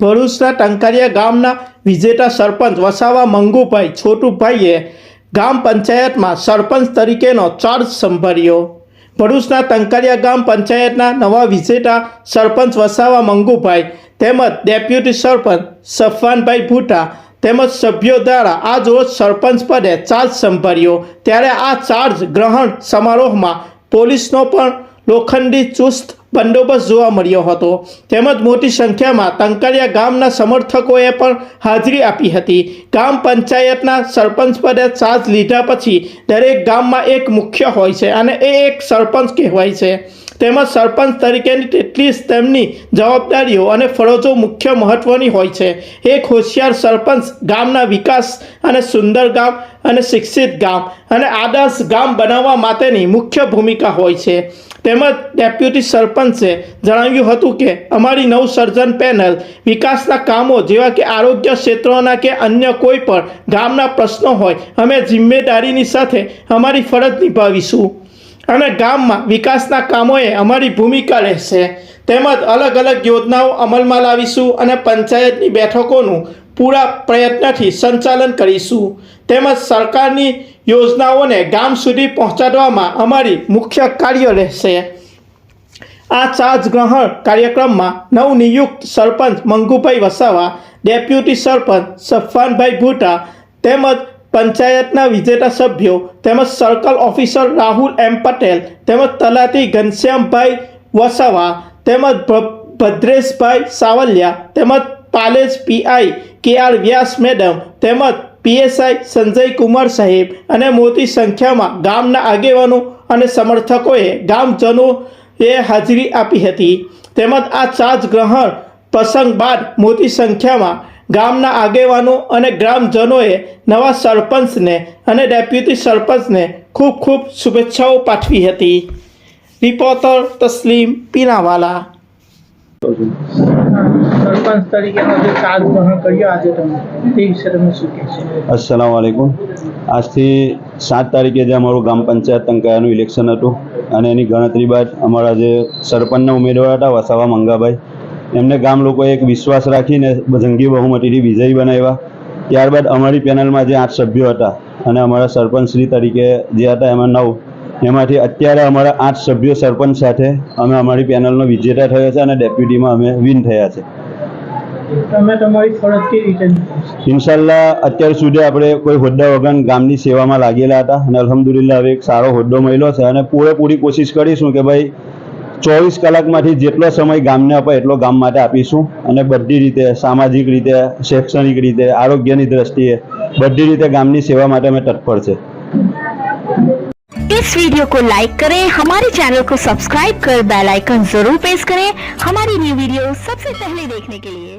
ભરૂચના ટંકારિયા ગામના વિજેતા સરપંચ વસાવા મંગુભાઈ છોટુભાઈએ ગામ પંચાયતમાં સરપંચ તરીકેનો ચાર્જ સંભાળ્યો. ભરૂચના ટંકારિયા ગામ પંચાયતના નવા વિજેતા સરપંચ વસાવા મંગુભાઈ તેમજ ડેપ્યુટી સરપંચ સફવાનભાઈ ભૂટા તેમજ સભ્યો દ્વારા આજ રોજ સરપંચ પદે ચાર્જ સંભાળ્યો. ત્યારે આ ચાર્જ ગ્રહણ સમારોહમાં પોલીસનો પણ લોખંડી ચુસ્ત બંદોબસ્ત જોવા મળ્યો હતો. તેમજ મોટી સંખ્યામાં તંકરિયા ગામના સમર્થકોએ પણ હાજરી આપી હતી. ગામ પંચાયતના સરપંચ પદે ચાર્જ લીધા પછી દરેક ગામમાં એક મુખ્ય હોય છે અને એ એક સરપંચ કહેવાય છે. તેમજ સરપંચ તરીકેની તેટલી જ તેમની જવાબદારીઓ અને ફરજો મુખ્ય મહત્ત્વની હોય છે. એક હોશિયાર સરપંચ ગામના વિકાસ અને સુંદર ગામ અને શિક્ષિત ગામ અને આદર્શ ગામ બનાવવા માટેની મુખ્ય ભૂમિકા હોય છે. તેમજ ડેપ્યુટી સરપંચે જણાવ્યું હતું કે, અમારી નવસર્જન પેનલ વિકાસના કામો જેવા કે આરોગ્ય ક્ષેત્રોના કે અન્ય કોઈ પણ ગામના પ્રશ્નો હોય, અમે જિમ્મેદારીની સાથે અમારી ફરજ નિભાવીશું. અને ગામમાં વિકાસના કામોએ અમારી ભૂમિકા રહેશે. તેમજ અલગ અલગ યોજનાઓ અમલમાં લાવીશું અને પંચાયતની બેઠકોનું પૂરા પ્રયત્નથી સંચાલન કરીશું. તેમજ સરકારની યોજનાઓને ગામ સુધી પહોંચાડવામાં અમારી મુખ્ય કાર્ય રહેશે. આ ચાર્જ ગ્રહણ કાર્યક્રમમાં નવનિયુક્ત સરપંચ મંગુભાઈ વસાવા, ડેપ્યુટી સરપંચ સફાનભાઈ ભૂટા તેમજ પંચાયતના વિજેતા સભ્યો તેમજ circle officer Rahul M Patel તેમજ તલાટી ઘનશ્યામભાઈ વસાવા તેમજ ભદ્રેશભાઈ સાવલિયા તેમજ Palej PI K R Vyas madam તેમજ પીએસઆઈ સંજય કુમાર સાહેબ અને મોટી સંખ્યામાં ગામના આગેવાનો અને સમર્થકોએ ગામજનોએ હાજરી આપી હતી. તેમજ આ ચાર્જ ગ્રહણ પ્રસંગ બાદ મોટી સંખ્યામાં ગામના આગેવાનો અને ગ્રામજનોએ નવા સરપંચને અને ડેપ્યુટી સરપંચને ખૂબ ખૂબ શુભેચ્છાઓ પાઠવી હતી. રિપોર્ટર તસ્લીમ પીનાવાલા. સરપંચ તરીકેનો જે ચાર્જ ગ્રહણ કર્યો આજે તમે તે વિશે તમે શું કહેશો? અસલામ વાલેકુમ. આજથી સાત તારીખે જે અમારું ગ્રામ પંચાયત તંકાયાનું ઇલેક્શન હતું અને એની ગણતરી બાદ અમારા જે સરપંચના ઉમેદવાર હતા વસાવા મંગાભાઈ એમને ગામ લોકોએ એક વિશ્વાસ રાખીને જંગી બહુમતીથી વિજયી બનાવ્યા. ત્યારબાદ અમારી પેનલમાં જે આઠ સભ્યો હતા અને અમારા સરપંચશ્રી તરીકે જે હતા એમાં નવ એમાંથી અત્યારે અમારા આઠ સભ્યો સરપંચ સાથે અમે અમારી પેનલનો વિજેતા થયો છે અને ડેપ્યુટીમાં અમે વિન થયા છે. તમે તમારી ફરજ કેવી રીતે ઇન્શાલ્લાહ અત્યાર સુધી આપણે કોઈ હોદ્દા વગર ગામની સેવામાં લાગેલા હતા અને અલ્હમ્દુલિલ્લાહ હવે એક સારો હોદ્દો મળ્યો છે અને પૂરેપૂરી કોશિશ કરીશું કે ભાઈ ચોવીસ કલાકમાંથી જેટલો સમય ગામને અપાય એટલો ગામ માટે આપીશું અને બધી રીતે સામાજિક રીતે શૈક્ષણિક રીતે આરોગ્યની દ્રષ્ટિએ બધી રીતે ગામની સેવા માટે અમે તત્પર છે इस वीडियो को लाइक करें हमारे चैनल को सब्सक्राइब कर बेल आइकन जरूर प्रेस करें हमारी न्यू वीडियो सबसे पहले देखने के लिए